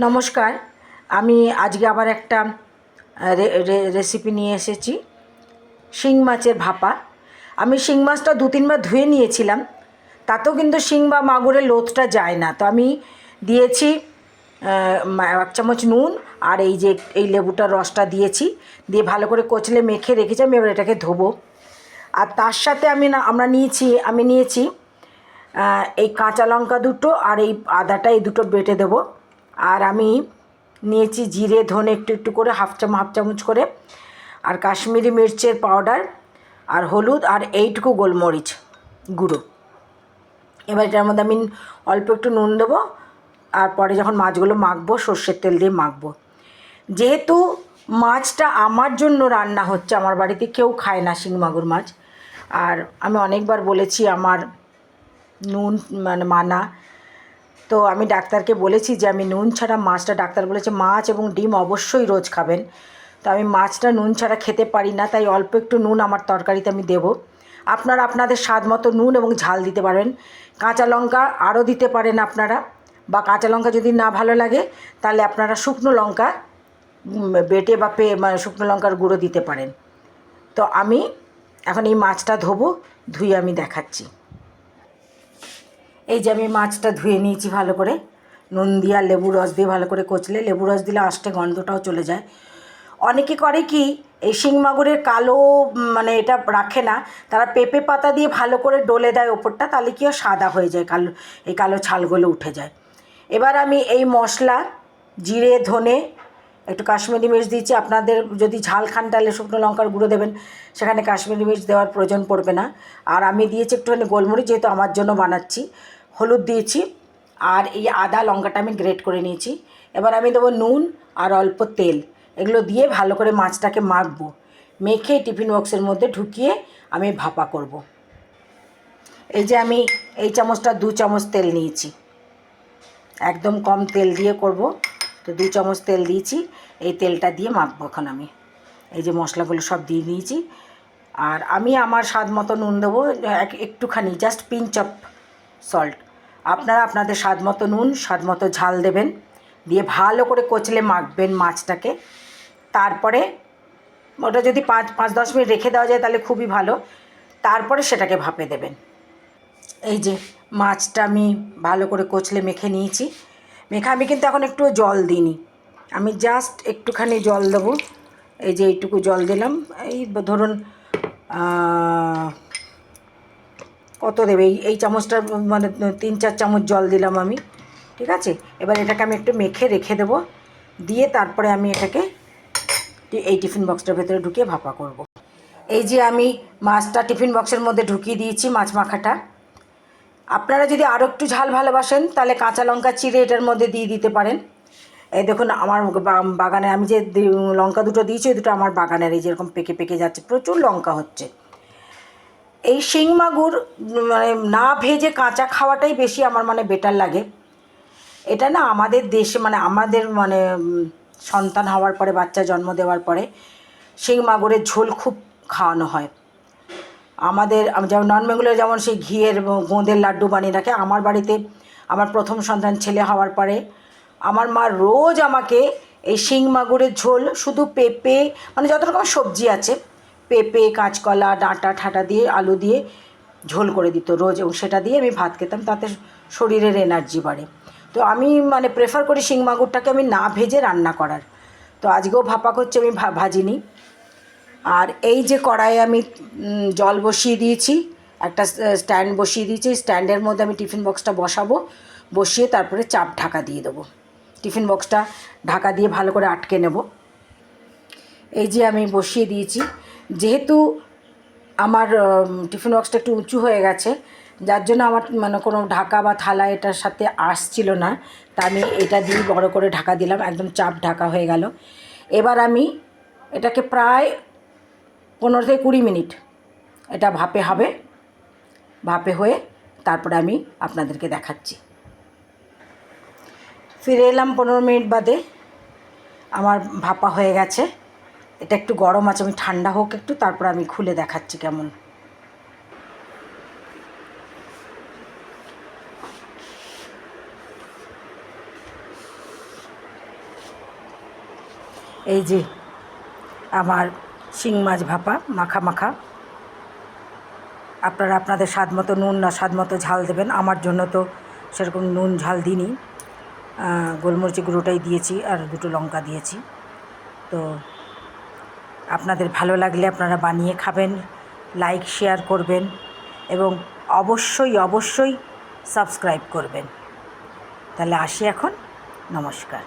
নমস্কার, আমি আজকে আবার একটা রেসিপি নিয়ে এসেছি, শিং মাছের ভাপা। আমি শিং মাছটা দু তিনবার ধুয়ে নিয়েছিলাম, তাতেও কিন্তু শিং বা মাগুরের লোদটা যায় না। তো আমি দিয়েছি এক চামচ নুন আর এই যে, এই লেবুটার রসটা দিয়েছি, দিয়ে ভালো করে কচলে মেখে রেখেছি, আমি এবার এটাকে ধোবো। আর তার সাথে আমি না, আমরা নিয়েছি, আমি নিয়েছি এই কাঁচা লঙ্কা দুটো আর এই আদাটা, এই দুটো বেটে দেবো। আর আমি নিয়েছি জিরে, ধনে একটু একটু করে, হাফ চামচ হাফ চামচ করে, আর কাশ্মীরি মির্চের পাউডার, আর হলুদ, আর এইটুকু গোলমরিচ গুঁড়ো। এবার এটার মধ্যে আমি অল্প একটু নুন দেবো, আর পরে যখন মাছগুলো মাখবো, সর্ষের তেল দিয়ে মাখবো। যেহেতু মাছটা আমার জন্য রান্না হচ্ছে, আমার বাড়িতে কেউ খায় না শিং মাগুর মাছ, আর আমি অনেকবার বলেছি আমার নুন মানে মানা তো আমি ডাক্তারকে বলেছি যে আমি নুন ছাড়া মাছটা, ডাক্তার বলেছে মাছ এবং ডিম অবশ্যই রোজ খাবেন। তো আমি মাছটা নুন ছাড়া খেতে পারি না, তাই অল্প একটু নুন আমার তরকারিতে আমি দেবো। আপনারা আপনাদের স্বাদ মতো নুন এবং ঝাল দিতে পারবেন কাঁচা লঙ্কা আরও দিতে পারেন আপনারা। বা কাঁচা লঙ্কা যদি না ভালো লাগে, তাহলে আপনারা শুকনো লঙ্কা বেটে বা পে মানে শুকনো লঙ্কার গুঁড়ো দিতে পারেন। তো আমি এখন এই মাছটা ধোবো, ধুয়ে আমি দেখাচ্ছি। এই যে আমি মাছটা ধুয়ে নিয়েছি ভালো করে। নুন দিয়ে আর লেবু রস দিয়ে ভালো করে কচলে। লেবু রস দিলে আষ্টে গন্ধটাও চলে যায়। অনেকে করে কি, এই শিং মাগুরের কালো মানে এটা রাখে না, তারা পেঁপে পাতা দিয়ে ভালো করে ডলে দেয় ওপরটা, তাহলে কি সাদা হয়ে যায়, কালো, এই কালো ছালগুলো উঠে যায়। এবার আমি এই মশলা, জিরে, ধনে, একটু কাশ্মীরি মির্চ দিচ্ছি আপনাদের যদি ঝাল খান তাহলে শুকনো লঙ্কার গুঁড়ো দেবেন। সেখানে কাশ্মীরি মির্চ দেওয়ার প্রয়োজন পড়বে না। আর আমি দিয়েছি একটুখানি গোলমরিচ, যেহেতু আমার জন্য বানাচ্ছি। হলুদ দিয়েছি আর এই আদা, লঙ্কাটা আমি গ্রেট করে নিয়েছি। এবার আমি দেবো নুন আর অল্প তেল। এগুলো দিয়ে ভালো করে মাছটাকে মাখবো। মেখে টিফিন বক্সের মধ্যে ঢুকিয়ে আমি ভাপা করব। এই যে আমি এই চামচটা দু চামচ তেল নিয়েছি। একদম কম তেল দিয়ে করব। তো দু চামচ তেল দিয়েছি। এই তেলটা দিয়ে মাখবো এখন আমি। এই যে মশলাগুলো সব দিয়ে নিয়েছি। আর আমি আমার স্বাদ মতো নুন দেবো, এক- একটুখানি জাস্ট পিঞ্চ অফ সল্ট আপনারা আপনাদের স্বাদ মতো নুন, স্বাদ মতো ঝাল দেবেন। দিয়ে ভালো করে কচলে মাখবেন মাছটাকে। তারপরে ওটা যদি পাঁচ পাঁচ, দশ মিনিট রেখে দেওয়া যায় তাহলে খুবই ভালো। তারপরে সেটাকে ভাপে দেবেন। এই যে মাছটা আমি ভালো করে কচলে মেখে নিয়েছি। মেখে আমি কিন্তু এখন একটু জল দিইনি। আমি জাস্ট একটুখানি জল দেবো। এই যে এইটুকু জল দিলাম। এই ধরুন কত দেবে? এই এই চামচটা মানে তিন চার চামচ জল দিলাম আমি, ঠিক আছে? এবার এটাকে আমি একটু মেখে রেখে দেবো। দিয়ে তারপরে আমি এটাকে এই টিফিন বক্সটার ভেতরে ঢুকিয়ে ভাপা করব। এই যে আমি মাছটা টিফিন বক্সের মধ্যে ঢুকিয়ে দিয়েছি, মাছ মাখাটা। আপনারা যদি আরও একটু ঝাল ভালোবাসেন, তাহলে কাঁচা লঙ্কা চিড়ে এটার মধ্যে দিয়ে দিতে পারেন। এই দেখুন, আমার বাগানে, আমি যে লঙ্কা দুটো দিয়েছি, ওই দুটো আমার বাগানের এই যেরকম পেকে পেকে যাচ্ছে, প্রচুর লঙ্কা হচ্ছে। এই শিং মাগুর মানে না ভেজে কাঁচা খাওয়াটাই বেশি আমার মানে বেটার লাগে। এটা না আমাদের দেশে মানে আমাদের মানে সন্তান হওয়ার পরে, বাচ্চা জন্ম দেওয়ার পরে শিং মাগুরের ঝোল খুব খাওয়ানো হয়। আমাদের যেমন নন বেঙ্গলের যেমন সেই ঘিয়ের গোঁদের লাড্ডু বানিয়ে রাখে, আমার বাড়িতে আমার প্রথম সন্তান ছেলে হওয়ার পরে আমার মা রোজ আমাকে এই শিং মাগুরের ঝোল শুধু পেঁপে মানে যত রকম সবজি আছে পেঁপে, কাঁচকলা, ডাঁটা, ঠাটা দিয়ে, আলু দিয়ে ঝোল করে দিত রোজ এবং সেটা দিয়ে আমি ভাত খেতাম, তাতে শরীরের এনার্জি বাড়ে। তো আমি মানে প্রেফার করি শিং মাগুরটাকে আমি না ভেজে রান্না করার। তো আজকেও ভাপা করছি আমি ভাজিনি। আর এই যে কড়াইয়ে আমি জল বসিয়ে দিয়েছি, একটা স্ট্যান্ড বসিয়ে দিয়েছি, স্ট্যান্ডের মধ্যে আমি টিফিন বক্সটা বসাবো, বসিয়ে তারপরে চাপ ঢাকা দিয়ে দেবো। টিফিন বক্সটা ঢাকা দিয়ে ভালো করে আটকে নেব। এই যে আমি বসিয়ে দিয়েছি যেহেতু আমার টিফিন বক্সটা একটু উঁচু হয়ে গেছে, যার জন্য আমার মানে কোনো ঢাকা বা থালা এটার সাথে আসছিল না। তা আমি এটা দিয়ে বড় করে ঢাকা দিলাম, একদম চাপ ঢাকা হয়ে গেল। এবার আমি এটাকে প্রায় পনেরো থেকে কুড়ি মিনিট এটা ভাপে হবে, ভাপে হয়ে তারপরে আমি আপনাদেরকে দেখাচ্ছি। ফিরে এলাম পনেরো মিনিট বাদে, আমার ভাপা হয়ে গেছে। এটা একটু গরম আছে, আমি ঠান্ডা হোক একটু, তারপর আমি খুলে দেখাচ্ছি কেমন। এই যে আমার শিং মাছ ভাপা, মাখা মাখা। আপনারা আপনাদের স্বাদ মতো নুন না স্বাদ মতো ঝাল দেবেন, আমার জন্য তো সেরকম নুন ঝাল দিইনি। গোলমরিচি গুঁড়োটাই দিয়েছি আর দুটো লঙ্কা দিয়েছি। তো আপনাদের ভালো লাগলে আপনারা বানিয়ে খাবেন লাইক শেয়ার করবেন এবং অবশ্যই অবশ্যই সাবস্ক্রাইব করবেন। তাহলে আসি এখন। নমস্কার।